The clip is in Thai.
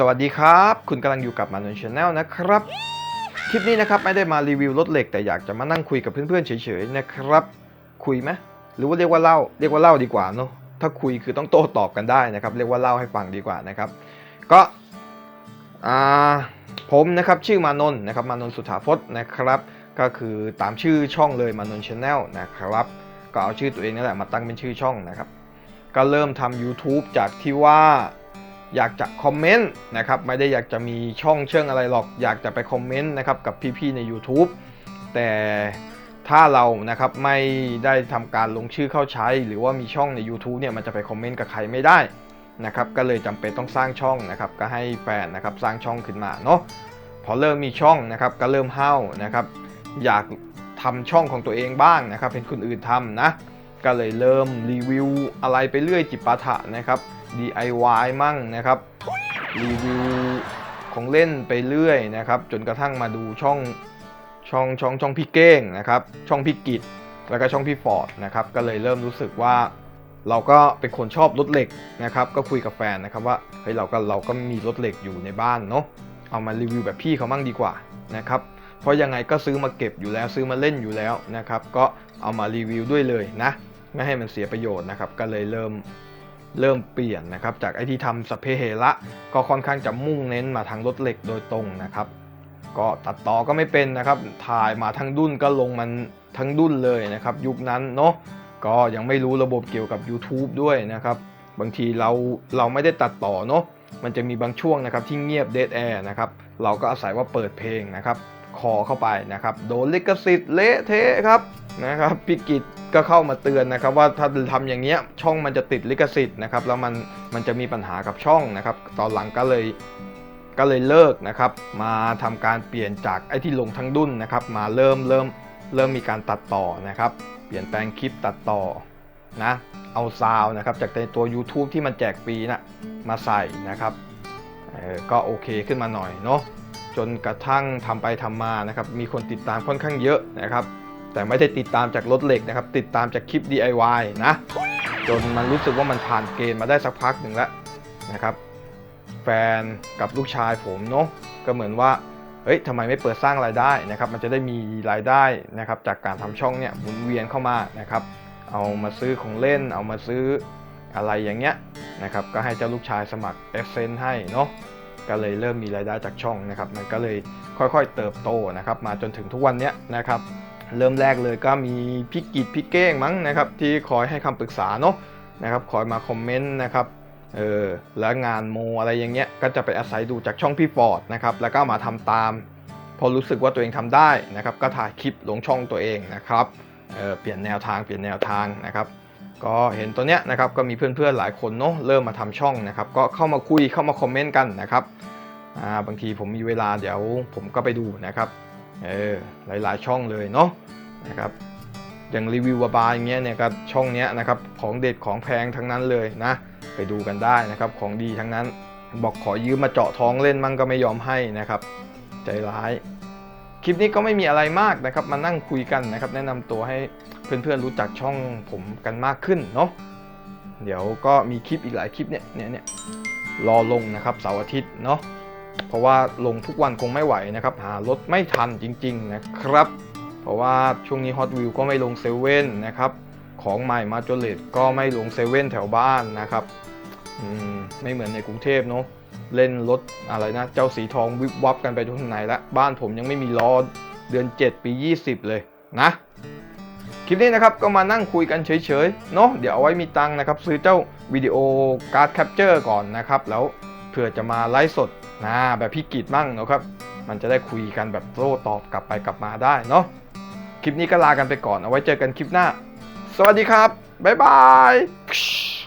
สวัสดีครับ คุณกำลังอยู่กับมานนชาแนลนะครับ คลิปนี้นะครับไม่ได้มารีวิวรถเหล็กแต่อยากจะมานั่งคุยกับเพื่อนๆเฉยๆนะครับ คุยไหมหรือว่าเรียกว่าเล่าเรียกว่าเล่าดีกว่าเนอะถ้าคุยคือต้องโต้ตอบกันได้นะครับ เรียกว่าเล่าให้ฟังดีกว่านะครับ ก็ผมนะครับชื่อมานนท์นะครับมานนท์สุธาพจน์นะครับ ก็คือตามชื่อช่องเลยมานนชาแนลนะครับ ก็เอาชื่อตัวเองนี่แหละมาตั้งเป็นชื่อช่องนะครับ ก็เริ่มทำ YouTube จากที่ว่า อยากจะคอมเมนต์นะครับไม่ได้อยากจะมีช่องเชิงอะไรหรอก อยากจะไปคอมเมนต์นะครับกับพี่ๆใน YouTube แต่ถ้าเรานะครับไม่ได้ทำการลงชื่อเข้าใช้ หรือว่ามีช่องใน YouTube เนี่ยมันจะไปคอมเมนต์กับใครไม่ได้นะครับก็เลยจำเป็นต้องสร้างช่องนะครับก็ให้แฟนนะครับสร้างช่องขึ้นมาเนาะพอเริ่มมีช่องนะครับก็เริ่มเฮ้านะครับอยากทำช่องของตัวเองบ้างนะครับเป็นคนอื่นทำนะก็เลยเริ่มรีวิวอะไรไปเรื่อยจิปาถะนะครับ DIY มั่งนะครับรีวิวของเล่นไปเรื่อยนะครับจนกระทั่งมาดูช่องช่องช่องช่องพี่เก้งนะครับช่องพี่กิจแล้วก็ช่องพี่ฟอร์ดนะครับก็เลยเริ่มรู้สึกว่าเราก็เป็นคนชอบรถเหล็กนะครับก็คุยกับแฟนนะครับว่าเฮ้ยเราก็เราก็มีรถเหล็กอยู่ในบ้านเนาะเอามารีวิวแบบพี่เขามั่งดีกว่านะครับเพราะยังไงก็ซื้อมาเก็บอยู่แล้วซื้อมาเล่นอยู่แล้วนะครับก็เอามารีวิวด้วยเลยนะไม่ให้มันเสียประโยชน์นะครับก็เลยเริ่ม เริ่มเปลี่ยนนะครับ จากไอที่ทำสเปเฮระก็ค่อนข้างจะมุ่งเน้นมาทางรถเหล็กโดยตรงนะครับ ก็ตัดต่อก็ไม่เป็นนะครับ ถ่ายมาทั้งดุนก็ลงมันทั้งดุนเลยนะครับ ยุคนั้นเนาะก็ยังไม่รู้ระบบเกี่ยวกับ YouTube ด้วยนะครับ บางทีเราเราไม่ได้ตัดต่อเนาะมันจะมีบางช่วงนะครับที่เงียบเด d แอร์นะครับ เราก็อาศัยว่าเปิดเพลงนะครับ คอเข้าไปนะครับ โดนลิขสิทธิ์เละเทะครับนะครับพี่กิจก็เข้ามาเตือนนะครับ ว่าถ้าทำอย่างเงี้ยช่องมันจะติดลิขสิทธิ์นะครับแล้วมันมันจะมีปัญหากับช่องนะครับ ตอนหลังก็เลยก็เลยเลิกนะครับ มาทำการเปลี่ยนจากไอ้ที่ลงทั้งดุนนะครับ มาเริ่มเริ่มเริ่มมีการตัดต่อนะครับ เปลี่ยนแปลงคลิปตัดต่อนะเอาซาวนะครับ จากในตัว YouTube ที่มันแจกฟรีนะมาใส่นะครับก็โอเคขึ้นมาหน่อยเนาะ จนกระทั่งทำไปทำมานะครับมีคนติดตามค่อนข้างเยอะนะครับ แต่ไม่ได้ติดตามจากรถเหล็กนะครับ ติดตามจากคลิป DIY นะ จนมันรู้สึกว่ามันผ่านเกณฑ์มาได้สักพักหนึ่งแล้วนะครับ แฟนกับลูกชายผมเนาะก็เหมือนว่าเฮ้ยทำไมไม่เปิดสร้างรายได้นะครับ มันจะได้มีรายได้นะครับจากการทำช่องเนี่ยหมุนเวียนเข้ามานะครับ เอามาซื้อของเล่น เอามาซื้ออะไรอย่างเงี้ยนะครับ ก็ให้เจ้าลูกชายสมัคร e x c e n ให้เนาะ ก็เลยเริ่มมีรายได้จากช่องนะครับมันก็เลยค่อยๆเติบโตนะครับมาจนถึงทุกวันนี้นะครับเริ่มแรกเลยก็มีพี่กิจพี่เก้งมั้งนะครับที่คอยให้คำปรึกษาเนาะนะครับคอยมาคอมเมนต์นะครับเออแล้วงานโมอะไรอย่างเงี้ยก็จะไปอาศัยดูจากช่องพี่ฟอร์ดนะครับแล้วก็มาทำตาม พอรู้สึกว่าตัวเองทำได้นะครับก็ถ่ายคลิปลงช่องตัวเองนะครับเออเปลี่ยนแนวทางเปลี่ยนแนวทางนะครับ ก็เห็นตัวเนี้ยนะครับก็มีเพื่อนๆหลายคนเนาะเริ่มมาทำช่องนะครับก็เข้ามาคุยเข้ามาคอมเมนต์กันนะครับอ่าบางทีผมมีเวลาเดี๋ยวผมก็ไปดูนะครับเออหลายๆช่องเลยเนาะนะครับอย่างรีวิวบาร์อย่างเงี้ยเนี่ยก็ช่องเนี้ยนะครับของเด็ดของแพงทั้งนั้นเลยนะไปดูกันได้นะครับของดีทั้งนั้นบอกขอยืมมาเจาะท้องเล่นมั่งก็ไม่ยอมให้นะครับ ใจร้าย ลิปนี้ก็ไม่มีอะไรมากนะครับ มานั่งคุยกันนะครับ แนะนำตัวให้เพื่อนๆรู้จักช่องผมกันมากขึ้นเนาะเดี๋ยวก็มีคลิปอีกหลายคลิปเนี่ยเนี่ยเนี่ยรอลงนะครับเสาร์อาทิตย์เนาะเพราะว่าลงทุกวันคงไม่ไหวนะครับ หารถไม่ทันจริง ๆนะครับ เพราะว่าช่วงนี้ Hot Wheel ก็ไม่ลงเซเว่นนะครับของใหม่มาจเลตก็ไม่ลงเซเว่นแถวบ้านนะครับอืมไม่เหมือนในกรุงเทพเนาะ เล่นรถอะไรนะ เจ้าสีทองวิบวับกันไปทุกไหนล้วบ้านผมยังไม่มีล้อเดือน 7 ปี 20 เลยนะ คลิปนี้นะครับก็มานั่งคุยกันเฉยๆเนาะเดี๋ยวเอาไว้มีตังนะครับ ซื้อเจ้าวิดีโอการ์ดแคปเจอร์ก่อนนะครับ แล้วเผื่อจะมาไลฟ์สดนะแบบพี่กิจมั่งนะครับ มันจะได้คุยกันแบบโต้ตอบกลับไปกลับมาได้เนาะคลิปนี้ก็ลากันไปก่อนเอาไว้เจอกันคลิปหน้า สวัสดีครับบ๊ายบาย